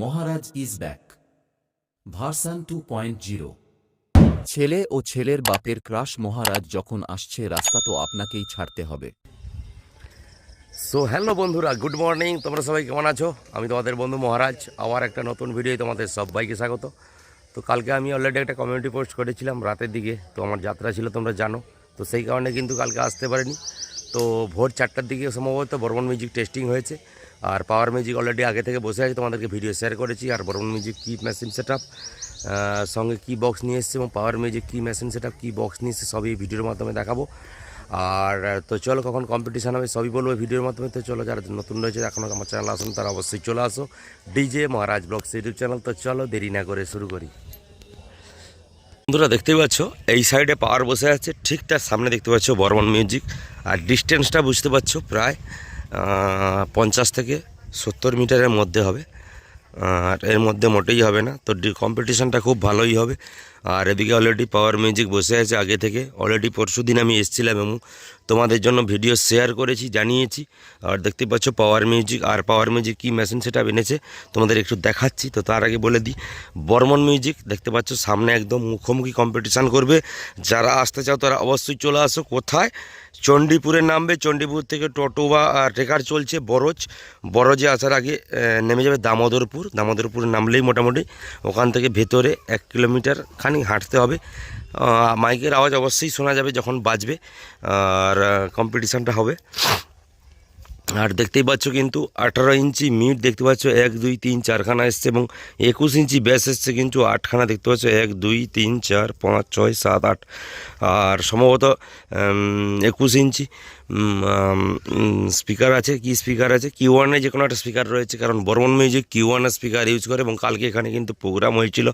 Maharaj is back. Version two point zero. ছেলে ও ছেলের বাপের ক্রাশ মহারাজ যখন আসছে রাস্তা তো আপনাকেই ছাড়তে হবে। সো হ্যালো বন্ধুরা গুড মর্নিং তোমরা সবাই কেমন আছো? আমি তোমাদের বন্ধু মহারাজ আবার একটা নতুন ভিডিও তোমাদের সবাইকে স্বাগত। তো কালকে আমি অলরেডি একটা কমিউনিটি পোস্ট করেছিলাম রাতের দিকে তো আমার যাত্রা ছিল তোমরা জানো। তো সেই কারণে কিন্তু কালকে আসতে পারিনি। তো ভোর চারটার দিকে সম্ভবত বর্মন মিউজিক টেস্টিং হয়েছে। আর পাওয়ার মিউজিক অলরেডি আগে থেকে বসে আছে, তোমাদেরকে ভিডিও শেয়ার করেছি। আর বর্মন মিউজিক কী মেশিন সেট সঙ্গে কী বক্স নিয়ে এসছে এবং পাওয়ার মিউজিক কী মেশিন সেট আপ কী বক্স নিয়ে এসছে, সবই ভিডিওর মাধ্যমে দেখাবো। আর তো চলো কখন কম্পিটিশান হবে সবই বলব ভিডিওর মাধ্যমে। তো চলো, যারা নতুন রয়েছে এখনও আমার চ্যানেল আসুন, তারা অবশ্যই চলে আসো। DJ Maharaj vlogs YouTube channel তো চলো দেরি না করে শুরু করি। বন্ধুরা, দেখতেই পাচ্ছ, এই সাইডে পাওয়ার বসে আছে, ঠিক তার সামনে দেখতে পাচ্ছ বর্মন মিউজিক আর ডিস্টেন্সটা বুঝতে পারছ প্রায় পঞ্চাশ থেকে সত্তর মিটারের মধ্যে হবে। আর এর মধ্যে মোটেই হবে না। তো কম্পিটিশানটা খুব ভালোই হবে। আর এদিকে অলরেডি পাওয়ার মিউজিক বসে আছে আগে থেকে। অলরেডি পরশু দিন আমি এসেছিলাম এবং তোমাদের জন্য ভিডিও শেয়ার করেছি, জানিয়েছি। আর দেখতে পাচ্ছ পাওয়ার মিউজিক আর পাওয়ার মিউজিক কী মেশিন সেটা এনেছে, তোমাদের একটু দেখাচ্ছি। তো তার আগে বলে দিই বর্মন মিউজিক দেখতে পাচ্ছ, সামনে একদম মুখোমুখি কম্পিটিশান করবে। যারা আসতে চাও, তারা অবশ্যই চলে আসো। কোথায়? চণ্ডীপুরে নামবে। চণ্ডীপুর থেকে টোটো বা ট্রেকার চলছে বরজ বরজে আসার আগে নেমে যাবে দামোদরপুর দামোদরপুরে নামলেই মোটামুটি ওখান থেকে ভেতরে এক কিলোমিটার খানি হাঁটতে হবে। মাইকের আওয়াজ অবশ্যই শোনা যাবে যখন বাজবে আর কম্পিটিশানটা হবে। আর দেখতেই পাচ্ছ কিন্তু আঠারো ইঞ্চি মিট দেখতে পাচ্ছ, এক, দুই, তিন, চারখানা এসছে এবং একুশ ইঞ্চি ব্যাস এসছে কিন্তু আটখানা দেখতে পাচ্ছ, এক, দুই, তিন, চার, পাঁচ, ছয়, সাত, আট। আর সম্ভবত একুশ ইঞ্চি স্পিকার আছে, কি স্পিকার আছে? কিউ ওয়ানে যে কোনো একটা স্পিকার রয়েছে, কারণ বর্মন মিউজিক কিউ ওয়ানের স্পিকার ইউজ করে এবং কালকে এখানে কিন্তু প্রোগ্রাম হয়েছিল,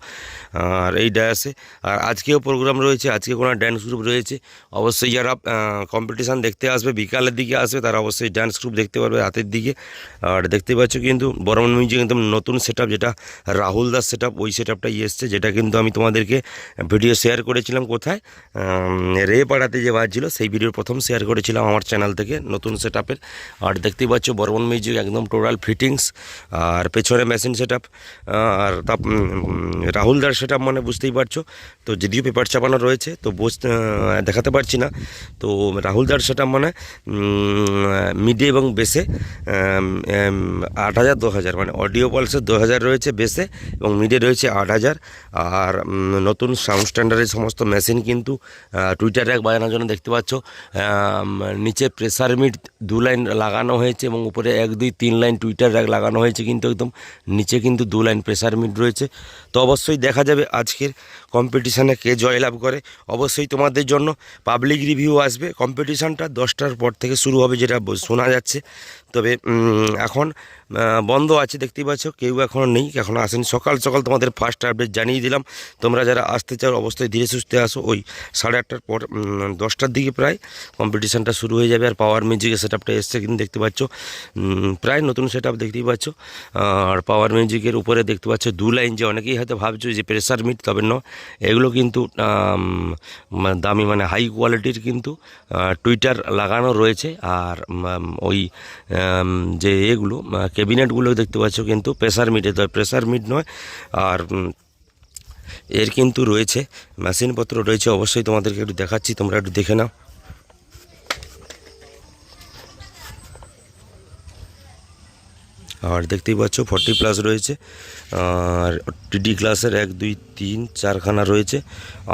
আর এই ডায়াসে। আর আজকেও প্রোগ্রাম রয়েছে, আজকে কোনো ড্যান্স গ্রুপ রয়েছে। অবশ্যই যারা কম্পিটিশান দেখতে আসবে, বিকালের দিকে আসবে, তারা অবশ্যই ড্যান্স গ্রুপ দেখতে পারবে রাতের দিকে। আর দেখতে পাচ্ছ কিন্তু বর্মন মিউজিক একদম নতুন সেট যেটা রাহুল দাস সেট ওই সেট আপটাই এসছে, যেটা কিন্তু আমি তোমাদেরকে ভিডিও শেয়ার করেছিলাম কোথায়? রে পাড়াতে যে বাজছিল, সেই ভিডিওর প্রথম শেয়ার করেছিলাম আমার চ্যানেল থেকে নতুন সেট আর দেখতেই পাচ্ছ বর্মন মিউজিক একদম টোটাল ফিটিংস আর পেছনে মেশিন সেট আর তা রাহুল দার সেট মানে বুঝতেই পারছ। তো যদিও পেপার চাপানো রয়েছে, তো দেখাতে পারছি না। তো রাহুল দার সেট মানে মিডে এবং বেসে আট হাজার দু হাজার মানে অডিও পালসের দু হাজার রয়েছে বেসে এবং মিডে রয়েছে আট হাজার। আর নতুন সাউন্ড স্ট্যান্ডার্ডের সমস্ত মেশিন কিন্তু টুইটার এক বাজানোর জন্য দেখতে পাচ্ছ নিচে প্রেসার মিট দু লাইন লাগানো হয়েছে এবং উপরে এক, দুই, তিন লাইন টুইটার র্যাক লাগানো হয়েছে কিন্তু একদম নিচে কিন্তু দু লাইন প্রেসার মিট রয়েছে। তো অবশ্যই দেখা যাবে আজকের কম্পিটিশানে কে জয়লাভ করে। অবশ্যই তোমাদের জন্য পাবলিক রিভিউ আসবে। কম্পিটিশানটা দশটার পর থেকে শুরু হবে, যেটা শোনা যাচ্ছে। তবে এখন বন্ধ আছে, দেখতেই পাচ্ছ, কেউ এখনও নেই এখনও আসেনি। সকাল সকাল তোমাদের ফার্স্ট আপডেট জানিয়ে দিলাম। তোমরা যারা আসতে চাও, অবশ্যই ধীরে সুস্থে আসো। ওই সাড়ে আটটার পর দশটার দিকে প্রায় কম্পিটিশানটা শুরু হয়ে যাবে, আর পাওয়ার মিউজিকের সেট আপটা এসছে কিন্তু দেখতে পাচ্ছ প্রায় নতুন সেট আপ দেখতেই পাচ্ছ। আর পাওয়ার মিউজিকের উপরে দেখতে পাচ্ছ, দু লাইন যে অনেকেই হয়তো ভাবছ যে প্রেশার মিট তবে ন এগুলো কিন্তু দামি মানে হাই কোয়ালিটির কিন্তু টুইটার লাগানো রয়েছে। আর ওই যে এগুলো ক্যাবিনেটগুলো দেখতে পাচ্ছ কিন্তু প্রেসার মিটে তো প্রেসার মিট নয়, আর এর কিন্তু রয়েছে, মেশিনপত্র রয়েছে, অবশ্যই তোমাদেরকে একটু দেখাচ্ছি, তোমরা একটু দেখে নাও। আর দেখতেই পাচ্ছ ফর্টি প্লাস রয়েছে। আর টিডি ক্লাসের এক, দুই, তিন, চারখানা রয়েছে।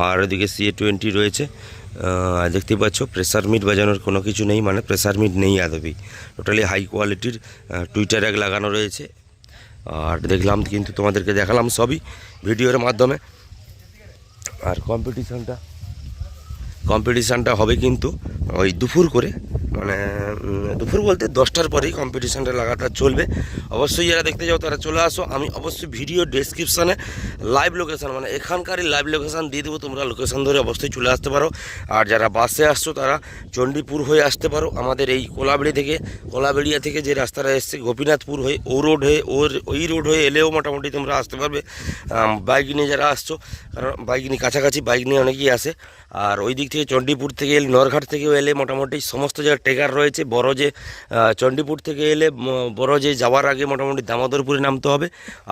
আর ওদিকে সিএ টোয়েন্টি রয়েছে। দেখতেই পাচ্ছ প্রেসার মিট বাজানোর কোনো কিছু নেই মানে প্রেসার মিট নেই আদবেই টোটালি হাই কোয়ালিটির টুইটার এক লাগানো রয়েছে। আর দেখলাম কিন্তু তোমাদেরকে দেখালাম সবই ভিডিওর মাধ্যমে। আর কম্পিটিশানটা কম্পিটিশানটা হবে কিন্তু ওই দুপুর করে মানে দুপুর বলতে দশটার পরেই কম্পিটিশানটা লাগাতার চলবে। অবশ্যই যারা দেখতে যাও তারা চলে আসো। আমি অবশ্যই ভিডিও ডেসক্রিপশানে লাইভ লোকেশান মানে এখানকারই লাইভ লোকেশান দিয়ে দেবো। তোমরা লোকেশান ধরে অবশ্যই চলে আসতে পারো। আর যারা বাসে আসছো, তারা চণ্ডীপুর হয়ে আসতে পারো। আমাদের এই কোলাবেড়ি থেকে, কোলাবেড়িয়া থেকে যে রাস্তাটা এসছে, গোপীনাথপুর হয়ে, ও রোড হয়ে ওর ওই রোড হয়ে এলেও মোটামুটি তোমরা আসতে পারবে। বাইক নিয়ে যারা আসছো, কারণ বাইক নিয়ে কাছাকাছি বাইক নিয়ে অনেকেই আসে। আর ওই দিক থেকে চণ্ডীপুর থেকে, নরঘাট থেকেও এলে মোটামুটি সমস্ত জায়গায় টেকার রয়েছে। বড় যে চণ্ডীপুর থেকে এলে বড় যাওয়ার আগে মোটামুটি দামোদরপুরে নামতে হবে।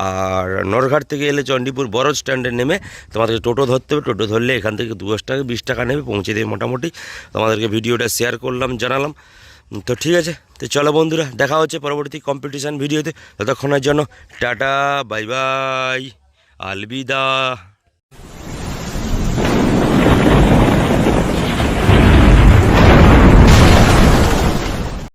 আর নরঘাট থেকে এলে চণ্ডীপুর বরজ স্ট্যান্ডে নেমে তোমাদেরকে টোটো ধরতে হবে। টোটো ধরলে এখান থেকে দশ টাকা, বিশ টাকা নেবে, পৌঁছে দেবে মোটামুটি। তোমাদেরকে ভিডিওটা শেয়ার করলাম, জানালাম। তো ঠিক আছে, তো চলো বন্ধুরা, দেখা হচ্ছে পরবর্তী কম্পিটিশান ভিডিওতে। ততক্ষণের জন্য টাটা, বাই বাই, আলবিদা।